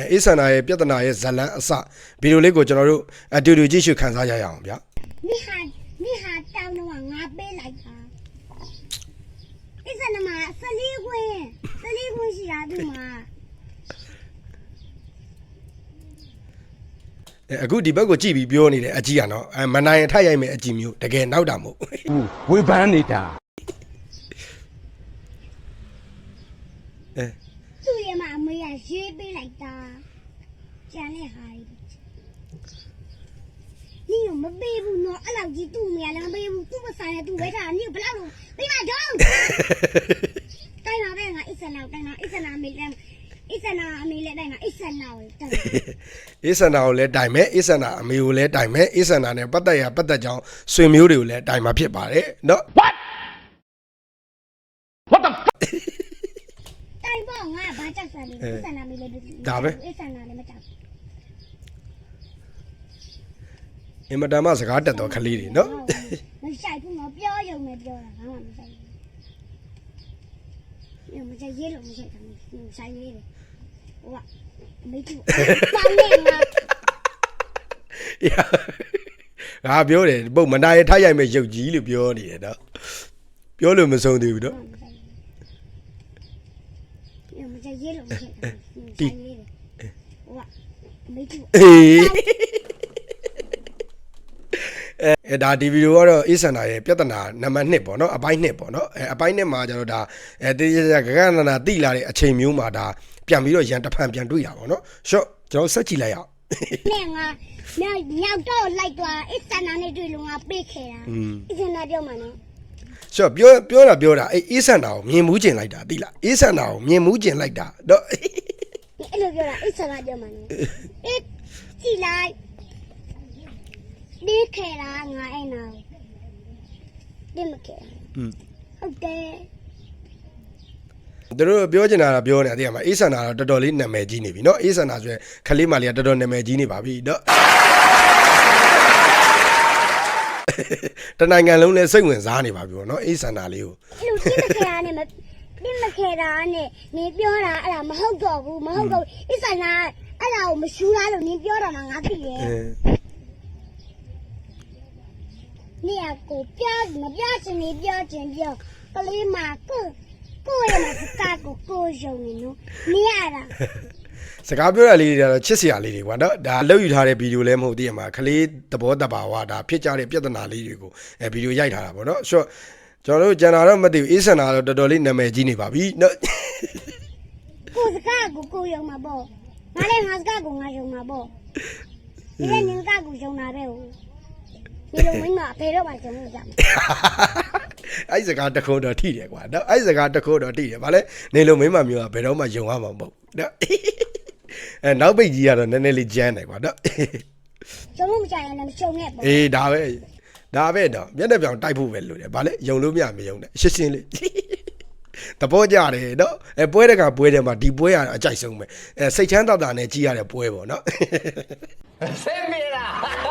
အဲအေးဆန္ဒရဲ့ပြဿနာရဲ့ဇလန်းအစဗီဒီယိုလေးကိုကျွန်တော်တို့အတူတူကြည့်ရှုခန်းစားကြရအောင်ဗျာမိဟာမိဟာတောင်းတော့ငါပေးလိုက်တာအစနမဆလီခွင်းဆလီခွင်းရှိတာဒီမှာအဲအခုဒီဘက်ကိုကြည့်ပြီးပြောနေတယ်အကြီးကနော်အဲမနိုင်ထရိုက်မယ်အကြီးမျိုးတကယ်နောက်တာမဟုတ်ဝေဖန်နေတာအဲ ပြင်မှာအမေကရေးပေးလိုက်တာကျန်တဲ့ဟာတွေနင်ကမပေးဘူးနော်အဲ့လောက်ကြီးသူ့အမေကလည်းမပေးဘူးသူ့မဆိုင်နဲ့သူ့ဝဲထားတာနင်ကဘလောက်လို့မိမကြောင်းတိုင်လာပဲငါအစ္စနာတိုင်လာအစ္စနာမေလည်းအစ္စနာအမေလည်းတိုင်လာအစ္စနာကိုတိုင်အစ္စနာကိုလည်းတိုင်မယ်အစ္စနာအမေကိုလည်းတိုင်မယ်အစ္စနာနဲ့ပတ်သက်ရပတ်သက်ကြောင်းဆွေမျိုးတွေကိုလည်းတိုင်မှာဖြစ်ပါတယ်နော် what ဆန်လေးအဆန်နာမည်လေးဒါပဲအဆန်နာလည်းမကြောက်အင်မတန်မှစကားတက်တော့ခလေးတွေနော်မဆိုင်ဘူးငါပြောရုံနဲ့ပြောတာဘာမှမဆိုင်ဘူးမဆိုင်ရဲလို့မဆိုင်ဘူးဆိုင်ရဲတယ်ဟိုကမိတူပါနေမှာရာငါပြောတယ်ပုံမနာရထားရိုက်မဲ့ရုပ်ကြီးလို့ပြောနေတယ်နော်ပြောလို့မဆုံးသေးဘူးနော် မဆိုင်ရေးလို့မဆိုင်ဘူးဆိုင်ရေးတယ်ဟိုကမေးကြည့်အေးအဲအဲဒါဒီဗီဒီယိုကတော့အေးဆန္ဒရဲ့ပြဿနာနံပါတ်1ပေါ့နော်အပိုင်း1ပေါ့နော်အဲအပိုင်း1မှာကျတော့ဒါအဲတေးရရဂဂနနာတိလာတဲ့အချိန်မျိုးမှာဒါပြန်ပြီးတော့ရန်တဖန်ပြန်တွေ့ရပါတော့ရှော့ကျွန်တော်ဆက်ကြည့်လိုက်ရအောင်နဲ့ငါမြောက်မြောက်တော့လိုက်သွားအစ်စနာနဲ့တွေ့လို့ငါပေးခဲ့တာအစ်စနာပြောမှနော် ရှော့ပြောပြောတာပြောတာအေးအေးဆန္ဒကိုမြင်မှုကျင်လိုက်တာတိလားအေးဆန္ဒကိုမြင်မှုကျင်လိုက်တာတော့ အဲ့လိုပြောတာအစ်စနာပြောမှနော်အစ်ကြည့်လိုက်ဒီခဲတာငါအဲ့နာဒီမခဲ อืม ဟုတ်တယ် သူတို့ပြောချင်တာကပြောနေတာသိရမှာအေးဆန္ဒကတော့တော်တော်လေးနာမည်ကြီးနေပြီเนาะအေးဆန္ဒဆိုရင်ခလေးမလေးကတော်တော်နာမည်ကြီးနေပါပြီเนาะ တနိုင်ငံလုံးလည်းစိတ်ဝင်စားနေပါပြီပေါ့နော်အေးစန္ဒာလေးကိုလူပြစ်မခဲတာနဲ့မပြစ်မခဲတာနဲ့နင်ပြောတာအဲ့ဒါမဟုတ်တော့ဘူးမဟုတ်တော့ဘူးအေးစန္ဒာအဲ့ဒါကိုမရှူလားလို့နင်ပြောတာမှငါသိတယ်အင်းနေရကိုပြမပြချင်နေပြောချင်ပြောကလေးမကိုကိုရမစကားကိုကိုရုံနေနော်နေရတာ စကားပြောရလေးတွေကတော့ချစ်စရာလေးတွေကွာနော်ဒါလောက်ယူထားတဲ့ဗီဒီယိုလည်းမဟုတ်သေးရမှာခလေးသဘောတဘာဝဒါဖြစ်ကြတဲ့ပြဿနာလေးတွေကိုအဲဗီဒီယိုရိုက်ထားတာပေါ့နော်ဆိုတော့ကျွန်တော်တို့ဂျန်နာတော့မသိဘူးအေးစန္နာတော့တော်တော်လေးနာမည်ကြီးနေပါပြီနော်ကိုစကားကိုကိုယုံမှာပေါ့ငါလည်းငါစကားကိုငါယုံမှာပေါ့ဒီလည်းနင်ကကိုယုံတာပဲဟိုဒီလိုမင်းမအဖေတော့ပါကျွန်တော်ကြအဲ့စကားတခုတော့ထိတယ်ကွာနော်အဲ့စကားတခုတော့ထိတယ်ဗာလဲနေလုံးမင်းမမျိုးကဘယ်တော့မှယုံရမှာမဟုတ်နော် အဲနောက်ပိတ်ကြီးကတော့နည်းနည်းလေးကြမ်းတယ်ကွာနော်ယုံလို့မကြရင်လည်းမရှုံနဲ့ပေါ့အေးဒါပဲဒါပဲတော့မျက်နှာပြောင်တိုက်ဖို့ပဲလို့တယ်ဗာလဲယုံလို့မရမယုံနဲ့ရှင်းရှင်းလေးတဘောကြတယ်နော်အဲပွဲတကပွဲတယ်မှာဒီပွဲရအကြိုက်ဆုံးပဲအဲစိတ်ချမ်းသာသာနဲ့ကြည်ရတဲ့ပွဲပေါ့နော် Send me that